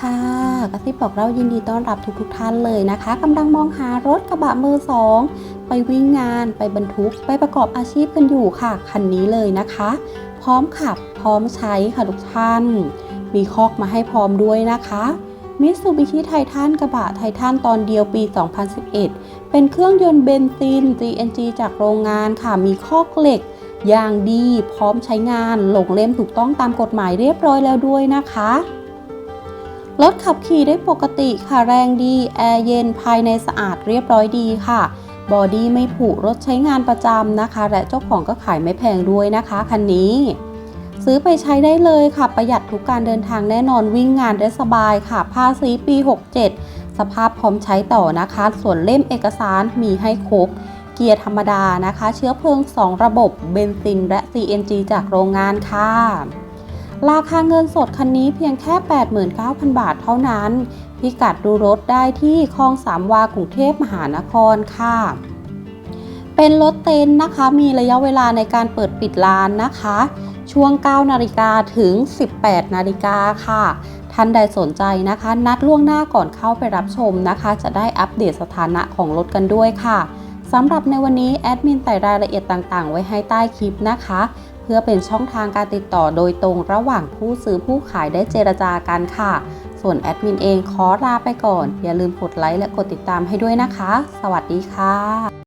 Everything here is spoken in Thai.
ค่ะกระซิบบอกเรายินดีต้อนรับทุกทุกท่านเลยนะคะกำลังมองหารถกระบะมือสองไปวิ่งงานไปบรรทุกไปประกอบอาชีพกันอยู่ค่ะ คันนี้เลยนะคะ พร้อมขับพร้อมใช้ค่ะทุกท่าน มีคอกมาให้พร้อมด้วยนะคะมิตซูบิชิไททันกระบะไททันตอนเดียวปี 2011 เป็นเครื่องยนต์เบนซิน GNG จากโรงงานค่ะ มีคอกเหล็กอย่างดีพร้อมใช้งาน ลงเล่มถูกต้องตามกฎหมายเรียบร้อยแล้วด้วยนะคะ รถขับขี่ได้ปกติค่ะแรงดี แอร์เย็นภายในสะอาดเรียบร้อยดีค่ะ บอดี้ไม่ผุรถใช้งานประจำนะคะ และเจ้าของก็ขายไม่แพงด้วยนะคะคันนี้ ซื้อไปใช้ได้เลยค่ะ ประหยัดทุกการเดินทางแน่นอนวิ่งงานได้สบายค่ะ ภาษีปี 67 สภาพพร้อมใช้ต่อนะคะ ส่วนเล่มเอกสารมีให้ครบเกียร์ธรรมดานะคะ เชื้อเพลิง 2 ระบบเบนซินและ CNG จากโรงงานค่ะ ราคาเงินสดคันนี้เพียงแค่ 89,000 บาทเท่านั้น พิกัดดูรถได้ที่คลองสามวากรุงเทพมหานครค่ะ เป็นรถเต็นนะคะ มีระยะเวลาในการเปิดปิดร้านนะคะ ช่วง 9 นาฬิกาถึง 18 นาฬิกาค่ะ ท่านใดสนใจนะคะ นัดล่วงหน้าก่อนเข้าไปรับชมนะคะ จะได้อัปเดตสถานะของรถกันด้วยค่ะสำหรับในวันนี้แอดมินใส่รายละเอียดต่างๆ ไว้ให้ใต้คลิปนะคะ เพื่อเป็นช่องทางการติดต่อโดยตรงระหว่างผู้ซื้อผู้ขายได้เจรจากันค่ะ ส่วนแอดมินเองขอลาไปก่อน อย่าลืมกดไลค์และกดติดตามให้ด้วยนะคะ สวัสดีค่ะ